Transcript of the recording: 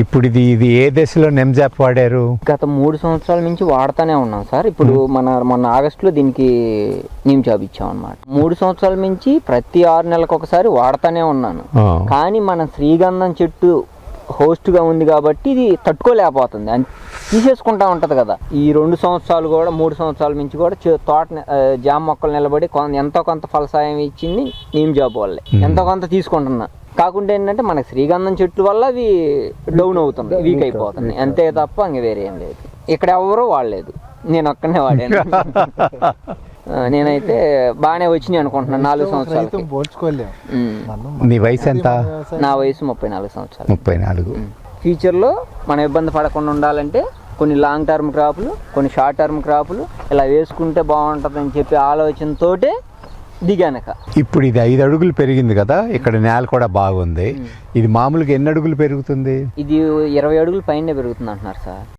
ఇప్పుడు ఇది ఇది ఏ దశలో నెమ్జాప్ వాడారు? గత మూడు సంవత్సరాల నుంచి వాడుతూనే ఉన్నాం సార్. ఇప్పుడు మన మొన్న ఆగస్టులో దీనికి నీమ్ జాబ్ ఇచ్చాం అనమాట మూడు సంవత్సరాల నుంచి ప్రతి ఆరు నెలలకు ఒకసారి వాడుతూనే ఉన్నాను. కానీ మన శ్రీగంధం చెట్టు హోస్ట్గా ఉంది కాబట్టి ఇది తట్టుకోలేకపోతుంది. అని తీసేసుకుంటా ఉంటది కదా. ఈ రెండు సంవత్సరాలు కూడా మూడు సంవత్సరాల నుంచి కూడా తోట జామ మొక్కలు నిలబడి ఎంతో కొంత ఫలసాయం ఇచ్చింది నీమ్ జాబ్ వల్లే. ఎంతో కొంత తీసుకుంటున్నా. కాకుండా ఏంటంటే మన శ్రీగంధం చెట్ల వల్ల అవి డౌన్ అవుతుంది వీక్ అయిపోతుంది అంతే తప్ప ఇంక వేరే ఏం లేదు. ఇక్కడ ఎవరూ వాడలేదు. నేను ఒక్కనే వాడాను. నేనైతే బాగానే వచ్చినాయి అనుకుంటున్నాను నాలుగు పోల్చుకోలేము. మనం నీ వయసు ఎంత? నా వయసు ముప్పై నాలుగు సంవత్సరాలు. ముప్పై నాలుగు. ఫ్యూచర్లో మనం ఇబ్బంది పడకుండా ఉండాలంటే కొన్ని లాంగ్ టర్మ్ క్రాపులు కొన్ని షార్ట్ టర్మ్ క్రాపులు ఇలా వేసుకుంటే బాగుంటుందని చెప్పి ఆలోచనతోటే దిగానక. ఇప్పుడు ఇది ఐదు అడుగులు పెరిగింది కదా ఇక్కడ నేల కూడా బాగుంది. ఇది మామూలుగా ఎన్ని అడుగులు పెరుగుతుంది? ఇది ఇరవై అడుగుల పైన పెరుగుతుంది అంటున్నారు సార్.